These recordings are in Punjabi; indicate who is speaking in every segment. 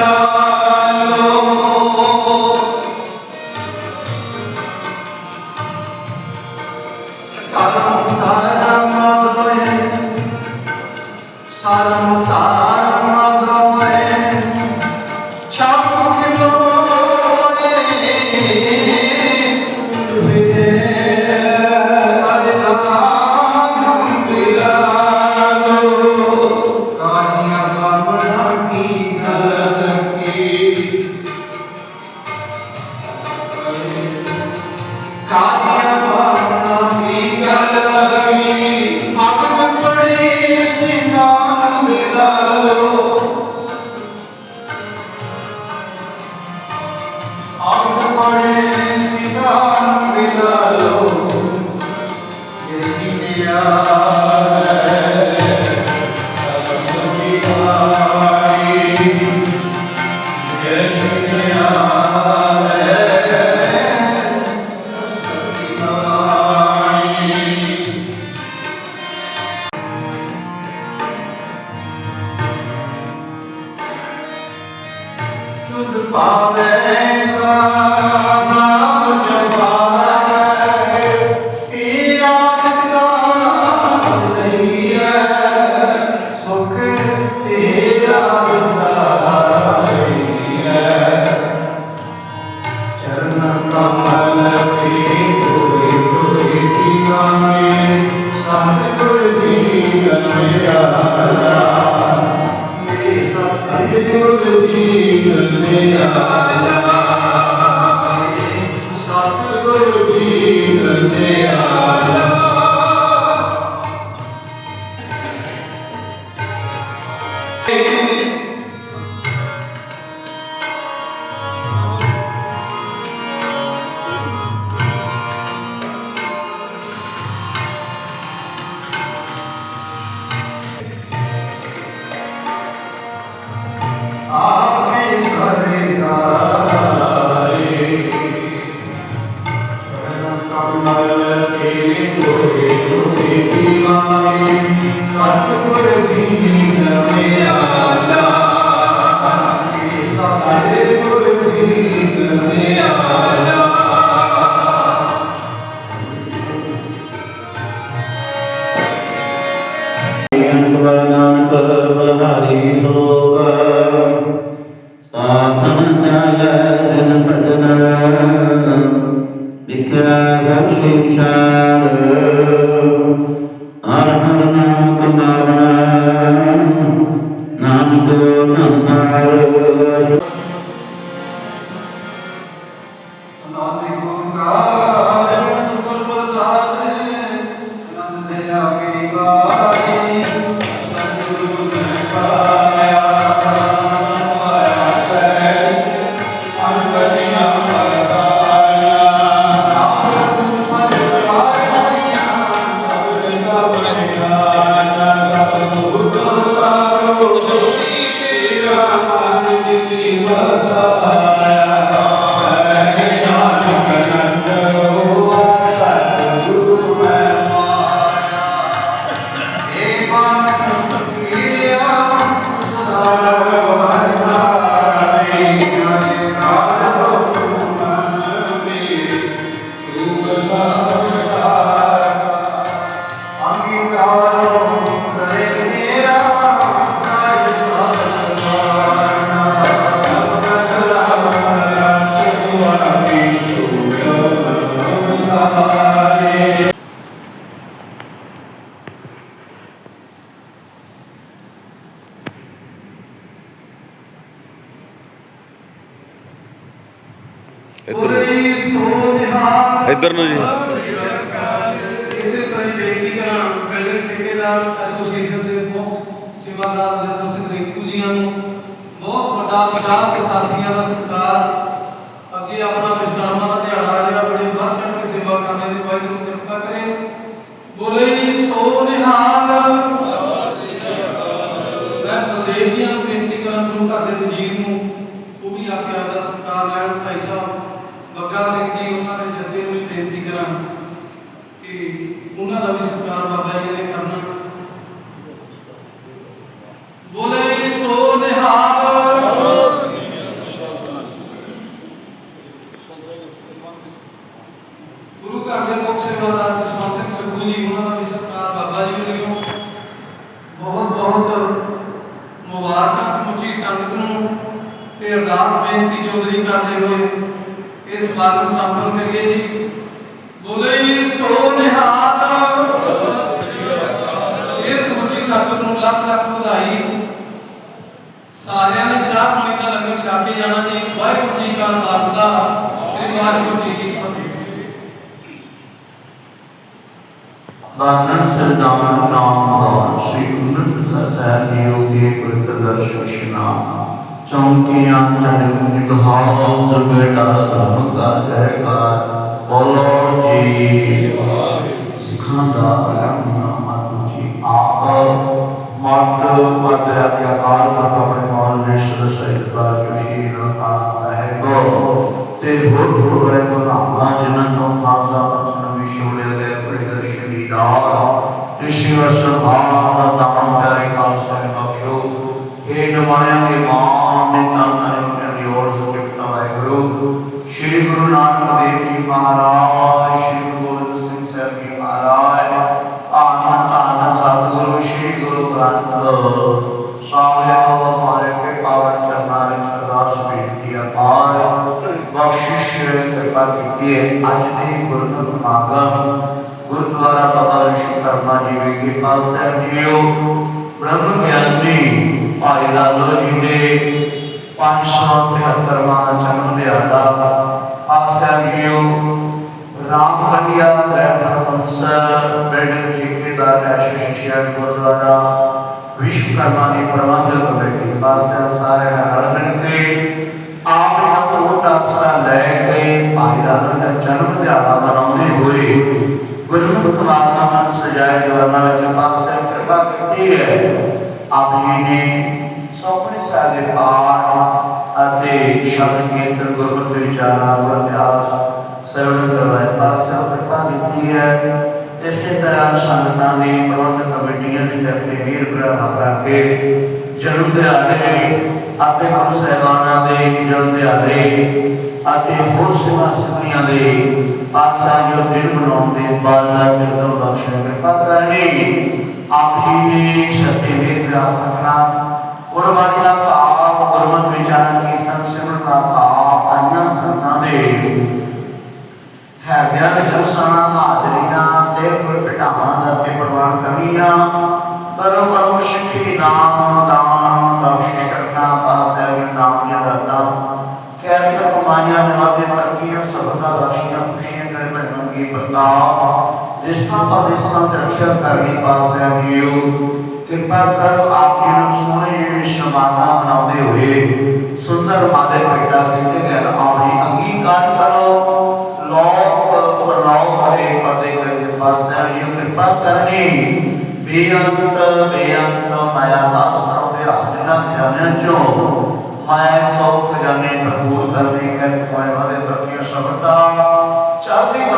Speaker 1: ਦਾਨ கார் ਦੀ ਗਲਿਆਲਾ
Speaker 2: ਅੰਤਵਰਨਾਨ ਕਰ ਬਹਾਰੀ ਸੋਗ
Speaker 1: ਵਸਾਇਆ
Speaker 3: ਬਿਲਡਿੰਗ ਠੇਕੇਦਾਰ ਐਸੋਸੀਏਸ਼ਨ ਦੇ ਮੁੱਖ ਸੇਵਾਦਾਰ ਜਨਰਲ ਸਿੰਘ ਰਿੰਕੂ ਜੀਆਂ ਨੂੰ ਬਹੁਤ ਵੱਡਾ ਉਤਸ਼ਾਹ ਤੇ ਸਾਥੀਆਂ ਦਾ ਸਤਿਕਾਰ। ਅੱਗੇ ਆਪਣਾ ਵਿਸ਼ਰਾਮਾਂ ਦਾ ਦਿਹਾੜਾ ਆ ਰਿਹਾ, ਬੜੇ ਵੱਧ ਚੜ੍ਹ ਕੇ ਸੇਵਾ ਕਰਨੇ ਦੀ ਵਾਹਿਗੁਰੂ ਕਿਰਪਾ ਕਰੇ। ਬੋਲੇ ਸੋਨਿਹਾਰ ਮੈਂ ਬਲਦੇਵ ਜੀਆਂ ਨੂੰ ਬੇਨਤੀ ਕਰਾਂ ਗੁਰੂ ਘਰ ਦੇ ਵਜ਼ੀਰ ਨੂੰ, ਉਹ ਵੀ ਆ ਕੇ ਆਪਦਾ ਸਤਿਕਾਰ ਲੈਣ। ਭਾਈ ਸਾਹਿਬ ਬੱਗਾ ਸਿੰਘ ਜੀ, ਉਹਨਾਂ ਦੇ ਜੱਥੇ ਨੂੰ ਵੀ ਬੇਨਤੀ ਕਰਾਂ ਕਿ ਉਹਨਾਂ ਦਾ ਵੀ ਸਤਿਕਾਰ ਬਾਬਾ ਜੀ ਨੇ ਕਰਨਾ ਬੋਲੇ ਸੋ ਨਿਹਾਲ ਮੁਬਾਰਕਾਂ ਸਮੁੱਚੀ ਸੰਗਤ ਨੂੰ ਤੇ ਅਰਦਾਸ ਬੇਨਤੀ ਜੋਦਰੀ ਕਰਦੇ ਹੋਏ ਇਸ ਸਮਾਗਮ ਸੰਪੰਨ ਕਰੀਏ ਜੀ। ਬੋਲੇ ਸੋ ਨਿਹਾਲ ਇਹ ਸਮੁੱਚੀ ਸੰਗਤ ਨੂੰ ਲੱਖ ਲੱਖ ਵਧਾਈ। ਸਾਰਿਆਂ ਨੇ ਚਾਹ ਪਾਣੀ ਦਾ ਲੰਗਰ ਛਕ ਕੇ ਜਾਣਾ ਜੀ। ਵਾਹਿਗੁਰੂ ਜੀ ਕਾ ਖਾਲਸਾ ਸ੍ਰੀ ਵਾਹਿਗੁਰੂ ਜੀ ਕੀ ਫਤਿਹ।
Speaker 1: ਬਾਦਨ ਸਰਦਾਰ ਨਾਮ ਸ਼੍ਰੀ ਅੰਮ੍ਰਿਤਸਰ ਸਾਹਿਬ ਜੀਓ ਕੇ ਪਵਿੱਤਰ ਦਰਸ਼ਨ ਇਸ਼ਨਾਨ ਚੌਂਕੀਆਂ ਚੰਡ ਮੁਝ ਗਹਾਉ ਜ਼ਬੇਟਾ ਧਰਮ ਦਾ ਜੈਕਾਰ ਬੋਲੋ ਜੀ ਸਿੱਖਾਂ ਦਾ ਨਾਮ ਮਾਤੂ ਜੀ ਆਪ ਮਤ ਪਦ ਰੱਖਿਆ ਕਾਲ ਮਤ ਆਪਣੇ ਮੌਲ ਵਿਸ਼ਵ ਸਹਿਤਾਰ ਜੋਸ਼ੀ ਨਨਕਾਣਾ ਸਾਹਿਬ ਤੇ ਇਹ ਨਮਾਣਿਆਂ ਦੇ ਮਾਂ ਨੇ ਤਾਂ ਕਰੇ ਉਹਨਾਂ ਦੀ ਔਰ ਸੱਚੇ ਪਿਤਾ ਵਾਹਿਗੁਰੂ ਸ਼੍ਰੀ ਗੁਰੂ ਨਾਨਕ ਦੇਵ ਜੀ ਮਹਾਰਾਜ, ਸ਼੍ਰੀ ਗੁਰੂ ਗੋਬਿੰਦ ਸਿੰਘ ਸਾਹਿਬ ਜੀ ਮਹਾਰਾਜ ਆਨੰਦ ਆਨੰਦ ਸਤਿਗੁਰੂ, ਸ਼੍ਰੀ ਗੁਰੂ ਗ੍ਰੰਥ ਸਾਹਿਬ ਹਮਾਰੇ ਕੇ ਪਾਵਨ ਚਰਨਾਂ ਵਿੱਚ ਅਰਦਾਸ ਬੇਨਤੀ ਅਪਾਰ ਬਖਸ਼ਿਸ਼ ਕਿਰਪਾ ਕੀਤੀ ਅੱਜ ਦੇ ਗੁਰਮਤਿ ਸਮਾਗਮ ਗੁਰਦੁਆਰਾ ਬਾਬਾ ਵਿਸ਼ਵਕਰਮਾ ਜੀ ਵਿਖੇ। ਪਾਸ ਸਾਹਿਬ ਜੀਓ, ਬ੍ਰਹਮ ਗਿਆਨੀ ਭਾਈ ਲਾਲੋ ਜੀ ਦੇ 573ਵਾਂ ਜਨਮ ਦਿਹਾੜਾ ਪਾਸ ਸਾਹਿਬ ਜੀਓ ਰਾਮਗੜੀਆ ਰਹਿਬਰ ਕੰਸਰ ਬੈਡਰ ਠੇਕੇਦਾਰ ਐਸ਼ ਸ਼ਿਸ਼ਿਆ ਗੁਰਦੁਆਰਾ ਵਿਸ਼ਵਕਰਮਾ ਦੀ ਪ੍ਰਬੰਧਕ ਕਮੇਟੀ ਪਾਸੇ ਸਾਰੇ ਨਾਲ ਮਿਲ ਕੇ ਆਪ ਜੀ ਦਾ ਕੋਟ ਆਸਰਾ ਲੈ ਕੇ ਭਾਈ ਰਾਮ ਦਾ ਜਨਮ ਦਿਹਾੜਾ ਮਨਾਉਂਦੇ ਹੋਏ ਗੁਰਮਤਿ ਸਮਾਗਮ ਸਜਾਏ ਜਵਾਨਾਂ ਵਿੱਚ ਪਾਸੇ ਕਿਰਪਾ ਕੀਤੀ ਹੈ ਆਪ ਜੀ ਨੇ ਸੋਪਨੇ ਸਾਹਿਬ ਦੇ ਪਾਠ ਅਤੇ ਸ਼ਬਦ ਕੀਰਤਨ ਗੁਰਮਤਿ ਵਿਚਾਰਾ ਗੁਰਦਿਆਸ ਸਰਵਣ ਕਰਵਾਏ। ਪਾਸੇ ਕਿਰਪਾ ਕੀਤੀ ਹੈ। ਇਸੇ ਤਰ੍ਹਾਂ ਸੰਗਤਾਂ ਦੀ ਪ੍ਰਬੰਧਕ ਕਮੇਟੀਆਂ ਦੇ ਸਿਰ ਤੇ ਵੀਰ ਭਰਾ ਰੱਖ ਕੇ ਜਨਮ ਦਿਹਾੜੇ ਅਤੇ ਗੁਰੂ ਸਾਹਿਬਾਨਾਂ ਦੇ ਜਨਮ ਦਿਹਾੜੇ ਅਤੇ ਹੋਰ ਸੇਵਾ ਸਿਮਰੀਆਂ ਦੇ ਆਸਾ ਜੋ ਦਿਨ ਮਨਾਉਣ ਦੇ ਬਾਅਦ ਤੇ ਤੋਂ ਬਖਸ਼ਣ ਕਿਰਪਾ ਕਰਨੀ। ਆਪ ਜੀ ਨੇ ਸ਼ਰਤੇ ਵੀਰ ਭਰਾ ਰੱਖਣਾ ਗੁਰਬਾਣੀ ਦਾ ਭਾਵ ਰੱਖਿਆ ਕਰਨੀ ਪਾਸੇ ਜੀਓ ਕਿਰਪਾ ਕਰੋ ਆਪ ਜੀ ਨੂੰ ਸੋਹਣੇ ਜਿਹੇ ਸ਼ਮਾਨਾ ਬਣਾਉਂਦੇ ਹੋਏ ਸੁੰਦਰ ਮਾਲੇ ਪੈਦਾ ਕੀਤੇ ਗਏ ਆਪ ਜੀ ਅੰਗੀਕਾਰ ਕਰੋ ਲੋਕ ਪ੍ਰਣਾਉ ਕਰੇ ਪਰਦੇ ਕਰੇ ਪਾਸੇ ਜੀ ਕਿਰਪਾ ਕਰਨੀ ਬੇਅੰਤ ਬੇਅੰਤ ਮਾਇਆ ਨਾਸ ਕਰੋਦੇ ਹਾਜ਼ਨਾ ਖਜ਼ਾਨਿਆਂ ਚੋਂ ਮਾਇਆ ਸੌ ਖਜ਼ਾਨੇ ਭਰਪੂਰ ਕਰਨੇ ਕਰ ਕੋਏ ਵਾਲੇ ਤਰਕੀਆਂ ਸ਼ਬਦਾਂ ਚੜ੍ਹਦੀ ਕਲਾ ਕਰੀ ਬਾਣੇ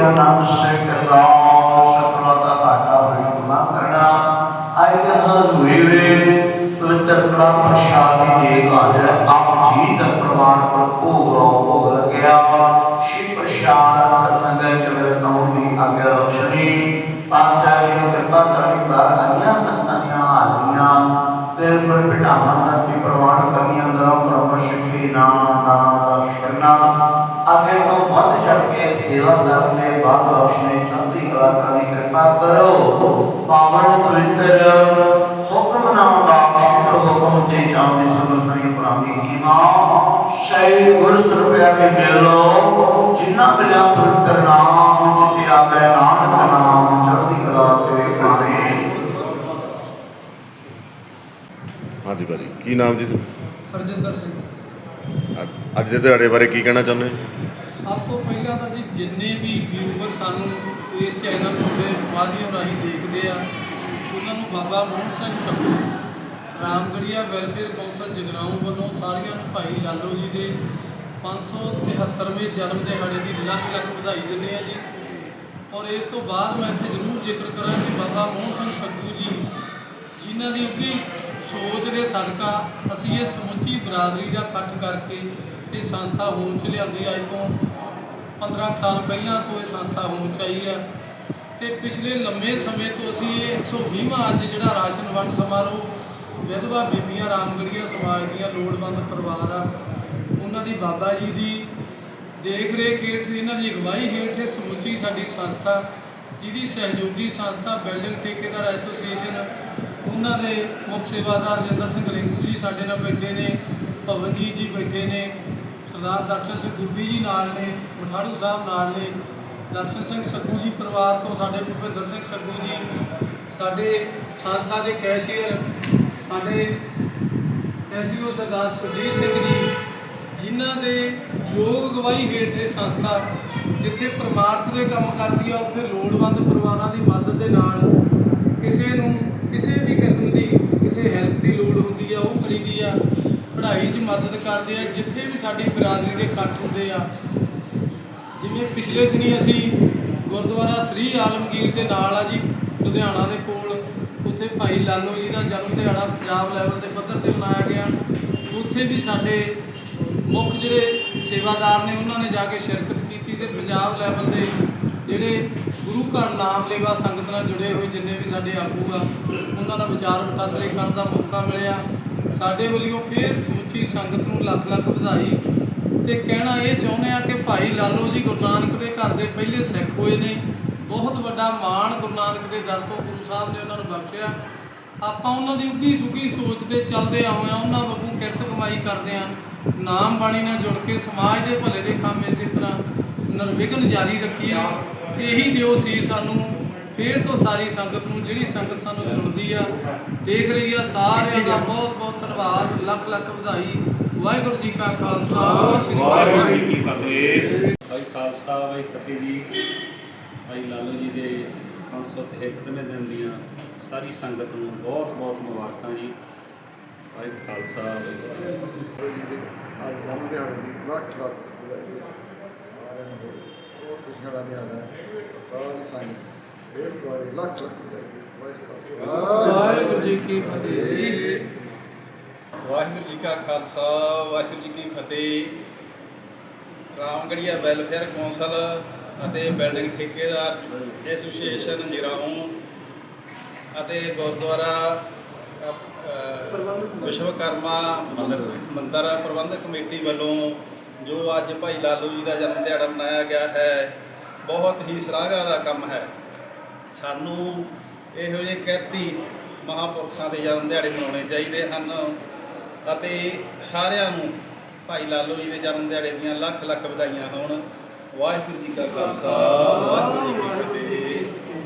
Speaker 1: ਛੇ ਪੌੜੀਆਂ ਨਾਮ ਸੇ ਕਰਦਾ ਸ਼ਤਰਵਾ ਘਾਟਾ ਹੋਏ ਗੁਨਾ ਕਰਨਾ। ਆਈ ਹਜ਼ੂਰੀ ਵਿੱਚ ਪਵਿੱਤਰ ਕੜਾ ਪ੍ਰਸ਼ਾਦ ਦੀ ਦੇਗ ਹਾਜ਼ਰ ਆਪ ਜੀ ਦਾ ਪ੍ਰਮਾਣ ਪਰ ਭੋਗ ਰੋ ਭੋਗ ਲੱਗਿਆ। ਸ਼੍ਰੀ ਪ੍ਰਸ਼ਾਦ ਸਤਸੰਗ ਚ ਵਰਤਾਉਣ ਦੀ ਆਗਿਆ ਬਖਸ਼ਣੀ। ਪਾਸਾ ਜੀ ਕਿਰਪਾ ਕਰਨੀ ਬਾਰ ਆਈਆਂ ਸੰਤਾਂ ਦੀਆਂ ਹਾਜ਼ਰੀਆਂ। ਤੇ ਪਰ ਦਾ ਤੇ ਪ੍ਰਮਾਣ ਕਰਨੀਆਂ ਦਰਾਂ ਪਰਮ ਨਾਮ ਨਾਮ ਬਖਸ਼ਣਾ ਅੱਗੇ ਤੋਂ ਵੱਧ ਚੜ ਕੇ ਸੇਵਾ ਕਰਨੇ ਬਾਦ ਬਖਸ਼ਣੇ ਚੜ੍ਹਦੀ ਕਲਾ ਕਰਨੀ ਕਿਰਪਾ ਕਰੋ। ਪਾਵਨ ਪਵਿੱਤਰ ਹੁਕਮ ਨਾਮ ਬਖਸ਼ ਹੁਕਮ ਤੇ ਚਾਹੁੰਦੇ ਸਮਰਥਨੀ ਪ੍ਰਾਪਤੀ ਕੀਮਾ ਸ਼ੈ ਗੁਰ ਸਰਪਿਆ ਕੇ ਮਿਲੋ ਜਿਨ੍ਹਾਂ ਮਿਲਿਆ ਪਵਿੱਤਰ ਨਾਮ ਜਿਤੇ ਆਵੇ ਨਾਨਕ ਨਾਮ ਚੜ੍ਹਦੀ ਕਲਾ ਤੇਰੇ ਬਾਣੇ
Speaker 4: ਹਾਂਜੀ ਭਾਜੀ ਕੀ ਨਾਮ ਜੀ
Speaker 3: ਹਰਜਿੰਦਰ ਸਿੰਘ।
Speaker 4: ਅੱਜ- ਦੇ ਦਿਹਾੜੇ ਬਾਰੇ ਕੀ ਕਹਿਣਾ ਚਾਹੁੰਦੇ ਹੋ?
Speaker 3: ਸਭ ਤੋਂ ਪਹਿਲਾਂ ਤਾਂ ਜੀ ਜਿੰਨੇ ਵੀ ਸਾਨੂੰ ਇਸ ਚੈਨਲ ਤੁਹਾਡੇ ਮਾਧਿਅਮ ਰਾਹੀਂ ਦੇਖਦੇ ਆ। ਉਹਨਾਂ ਨੂੰ ਬਾਬਾ ਮੋਹਨ ਸਿੰਘ ਸੱਭੂ ਰਾਮਗੜੀਆ ਵੈਲਫੇਅਰ ਕੌਂਸਲ ਜਗਰਾਉਂ ਵੱਲੋਂ ਸਾਰਿਆਂ ਨੂੰ ਭਾਈ ਲਾਲੋ ਜੀ ਦੇ 573ਵੇਂ ਜਨਮ ਦਿਹਾੜੇ ਦੀ ਲੱਖ ਲੱਖ ਵਧਾਈ ਦਿੰਦੇ ਆ ਜੀ। ਔਰ ਇਸ ਤੋਂ ਬਾਅਦ ਮੈਂ ਇੱਥੇ ਜ਼ਰੂਰ ਜ਼ਿਕਰ ਕਰਾਂ ਕਿ ਬਾਬਾ ਮੋਹਨ ਸਿੰਘ ਸੱਭੂ ਜੀ, ਜਿਨ੍ਹਾਂ ਦੀ ਉੱਗੀ ਸੋਚ ਦੇ ਸਦਕਾ ਅਸੀਂ ਇਹ ਸਮੁੱਚੀ ਬਰਾਦਰੀ ਦਾ ਇਕੱਠ ਕਰਕੇ ਇਹ ਸੰਸਥਾ ਹੋਂਦ ਚ ਲਿਆਂਦੀ। ਅੱਜ ਤੋਂ 15 ਕੁ ਸਾਲ ਪਹਿਲਾਂ ਤੋਂ ਇਹ ਸੰਸਥਾ ਹੋਂਦ ਚ ਆਈ ਆ ਤੇ ਪਿਛਲੇ ਲੰਮੇ ਸਮੇਂ ਤੋਂ ਅਸੀਂ ਇਹ 120ਵਾਂ ਅੱਜ ਜਿਹੜਾ ਰਾਸ਼ਨ ਵੰਡ ਸਮਾਰੋਹ, ਵਿਧਵਾ ਬੀਬੀਆਂ ਰਾਮਗੜੀਆਂ ਸਮਾਜ ਦੀਆਂ ਲੋੜਵੰਦ ਪਰਿਵਾਰ ਆ, ਉਹਨਾਂ ਦੀ ਬਾਬਾ ਜੀ ਦੀ ਦੇਖ ਰੇਖ ਹੇਠ, ਇਹਨਾਂ ਦੀ ਅਗਵਾਈ ਹੇਠ ਇਹ ਸਮੁੱਚੀ ਸਾਡੀ ਸੰਸਥਾ, ਜਿਹਦੀ ਸਹਿਯੋਗੀ ਸੰਸਥਾ ਬਿਲਡਿੰਗ ਠੇਕੇਦਾਰ ਐਸੋਸੀਏਸ਼ਨ, ਉਹਨਾਂ ਦੇ ਮੁੱਖ ਸੇਵਾਦਾਰ ਜਿੰਦਰ ਸਿੰਘ ਰਿੰਕੂ ਜੀ ਸਾਡੇ ਨਾਲ ਬੈਠੇ ਨੇ ਭਵਨਜੀਤ ਜੀ ਬੈਠੇ ਨੇ ਸਰਦਾਰ ਦਰਸ਼ਨ ਸਿੰਘ ਗੁੱਬੀ ਜੀ ਨਾਲ ਨੇ ਮਠਾੜੂ ਸਾਹਿਬ ਨਾਲ ਨੇ, ਦਰਸ਼ਨ ਸਿੰਘ ਸੱਗੂ ਜੀ ਪਰਿਵਾਰ ਤੋਂ ਸਾਡੇ ਭੁਪਿੰਦਰ ਸਿੰਘ ਸੱਗੂ ਜੀ, ਸਾਡੇ ਸੰਸਥਾ ਦੇ ਕੈਸ਼ੀਅਰ, ਸਾਡੇ ਐਸਡੀਓ ਸਰਦਾਰ ਸੁਰਜੀਤ ਸਿੰਘ ਜੀ, ਜਿਨ੍ਹਾਂ ਦੇ ਯੋਗ ਅਗਵਾਈ ਹੇਠ ਇਹ ਸੰਸਥਾ ਜਿੱਥੇ ਪਰਮਾਰਥ ਦੇ ਕੰਮ ਕਰਦੀ ਆ, ਉੱਥੇ ਲੋੜਵੰਦ ਪਰਿਵਾਰਾਂ ਦੀ ਮਦਦ ਦੇ ਨਾਲ ਕਿਸੇ ਨੂੰ ਕਿਸੇ ਵੀ ਕਿਸਮ ਦੀ, ਕਿਸੇ ਹੈਲਪ ਦੀ ਲੋੜ ਹੁੰਦੀ ਆ, ਉਹ ਕਰੀਦੀ ਆ। ਪੜ੍ਹਾਈ 'ਚ ਮਦਦ ਕਰਦੇ ਆ, ਜਿੱਥੇ ਵੀ ਸਾਡੀ ਬਰਾਦਰੀ ਦੇ ਇਕੱਠ ਹੁੰਦੇ ਆ। ਜਿਵੇਂ ਪਿਛਲੇ ਦਿਨੀ ਅਸੀਂ ਗੁਰਦੁਆਰਾ ਸ੍ਰੀ ਆਲਮਗੀਰ ਦੇ ਨਾਲ ਆ ਜੀ, ਲੁਧਿਆਣਾ ਦੇ ਕੋਲ। ਉੱਥੇ ਭਾਈ ਲਾਲੋ ਜੀ ਦਾ ਜਨਮ ਦਿਹਾੜਾ ਪੰਜਾਬ ਲੈਵਲ ਦੇ ਪੱਧਰ ਤੇ ਮਨਾਇਆ ਗਿਆ। ਉੱਥੇ ਵੀ ਸਾਡੇ ਮੁੱਖ ਜਿਹੜੇ ਸੇਵਾਦਾਰ ਨੇ, ਉਹਨਾਂ ਨੇ ਜਾ ਕੇ ਸ਼ਿਰਕਤ ਕੀਤੀ ਤੇ ਪੰਜਾਬ ਲੈਵਲ ਦੇ ਜਿਹੜੇ ਗੁਰੂ ਘਰ ਨਾਮ ਲੇਵਾ ਸੰਗਤ ਨਾਲ ਜੁੜੇ ਹੋਏ ਜਿੰਨੇ ਵੀ ਸਾਡੇ ਆਗੂ ਆ, ਉਹਨਾਂ ਦਾ ਵਿਚਾਰ ਵਟਾਂਦਰੇ ਕਰਨ ਦਾ ਮੌਕਾ ਮਿਲਿਆ। ਸਾਡੇ ਵੱਲੋਂ ਫੇਰ ਸਮੁੱਚੀ ਸੰਗਤ ਨੂੰ ਲੱਖ ਲੱਖ ਵਧਾਈ। ਤੇ ਕਹਿਣਾ ਇਹ ਚਾਹੁੰਦੇ ਆ ਕਿ ਭਾਈ ਲਾਲੋ ਜੀ ਗੁਰੂ ਨਾਨਕ ਦੇ ਘਰ ਦੇ ਪਹਿਲੇ ਸਿੱਖ ਹੋਏ ਨੇ। ਬਹੁਤ ਵੱਡਾ ਮਾਣ ਗੁਰੂ ਨਾਨਕ ਦੇ ਦਰ ਤੋਂ ਗੁਰੂ ਸਾਹਿਬ ਨੇ ਉਹਨਾਂ ਨੂੰ ਬਖਸ਼ਿਆ। ਆਪਾਂ ਉਹਨਾਂ ਦੀ ਉੱਗੀ ਸੁੱਗੀ ਸੋਚ ਤੇ ਚੱਲਦੇ ਆ ਹੋਇਆ ਉਹਨਾਂ ਵਾਂਗੂ ਕਿਰਤ ਕਮਾਈ ਕਰਦੇ ਆ ਨਾਮ ਬਾਣੀ ਨਾਲ ਜੁੜ ਕੇ ਸਮਾਜ ਦੇ ਭਲੇ ਦੇ ਕੰਮ ਇਸੇ ਤਰ੍ਹਾਂ ਨਿਰਵਿਘਨ ਜਾਰੀ ਰੱਖੀਏ। ਤੇ ਇਹੀ ਦਿਓ ਸੀ ਸਾਨੂੰ। ਫੇਰ ਤੋਂ ਸਾਰੀ ਸੰਗਤ ਨੂੰ ਜਿਹੜੀ ਸੰਗਤ ਸਾਨੂੰ ਸੁਣਦੀ ਆ ਦੇਖ ਰਹੀ ਆ ਸਾਰਿਆਂ ਦਾ ਬਹੁਤ ਬਹੁਤ ਧੰਨਵਾਦ ਲੱਖ ਲੱਖ ਵਧਾਈ। ਵਾਹਿਗੁਰੂ ਜੀ ਕਾ ਖਾਲਸਾ ਸ੍ਰੀ ਵਾਹਿਗੁਰੂ ਜੀ ਕੀ
Speaker 5: ਫਤਿਹ। ਭਾਈ ਖਾਲਸਾ ਭਾਈ ਫਤਿਹ ਜੀ। ਭਾਈ ਲਾਲੋ ਜੀ ਦੇ 573ਵੇਂ ਦਿਨ ਦੀਆਂ ਸਾਰੀ ਸੰਗਤ ਨੂੰ ਬਹੁਤ ਬਹੁਤ ਮੁਬਾਰਕਾਂ ਜੀ। ਭਾਈ ਖਾਲਸਾ ਭਾਈ ਫਤਿਹ।
Speaker 6: ਗੁਰੂ ਜੀ ਦੇ ਅੱਜ ਜਨਮ ਦਿਹਾੜੇ ਦੀ ਲੱਖ ਲੱਖ ਵਧਾਈ ਸਾਰਿਆਂ ਨੂੰ ਬਹੁਤ ਖੁਸ਼ੀਆਂ ਦਾ ਦਿਹਾੜਾ ਹੈ। ਸਾਰੀ ਸੰਗਤ। ਲੱਖ ਲੱਖ ਵਾਹਿਗੁਰੂ
Speaker 3: ਜੀ ਕੀ ਫਤਿਹ।
Speaker 7: ਵਾਹਿਗੁਰੂ ਜੀ ਕਾ ਖਾਲਸਾ ਵਾਹਿਗੁਰੂ ਜੀ ਕੀ ਫਤਿਹ। ਰਾਮਗੜੀਆ ਵੈਲਫੇਅਰ ਕੌਂਸਲ ਅਤੇ ਬਿਲਡਿੰਗ ਠੇਕੇਦਾਰ ਐਸੋਸੀਏਸ਼ਨ ਜਿਰਾਉਂ ਅਤੇ ਗੁਰਦੁਆਰਾ ਵਿਸ਼ਵਕਰਮਾ ਮੰਦਰ ਪ੍ਰਬੰਧਕ ਕਮੇਟੀ ਵੱਲੋਂ ਜੋ ਅੱਜ ਭਾਈ ਲਾਲੂ ਜੀ ਦਾ ਜਨਮ ਦਿਹਾੜਾ ਮਨਾਇਆ ਗਿਆ ਹੈ ਬਹੁਤ ਹੀ ਸ਼ਲਾਘਾ ਦਾ ਕੰਮ ਹੈ। ਸਾਨੂੰ ਇਹੋ ਜਿਹੇ ਕਿਰਤੀ ਮਹਾਂਪੁਰਖਾਂ ਦੇ ਜਨਮ ਦਿਹਾੜੇ ਮਨਾਉਣੇ ਚਾਹੀਦੇ ਹਨ ਅਤੇ ਸਾਰਿਆਂ ਨੂੰ ਭਾਈ ਲਾਲੋ ਜੀ ਦੇ ਜਨਮ ਦਿਹਾੜੇ ਦੀਆਂ ਲੱਖ ਲੱਖ ਵਧਾਈਆਂ ਹੋਣ। ਵਾਹਿਗੁਰੂ ਜੀ ਕਾ ਖਾਲਸਾ, ਵਾਹਿਗੁਰੂ ਜੀ ਕੀ ਫਤਿਹ।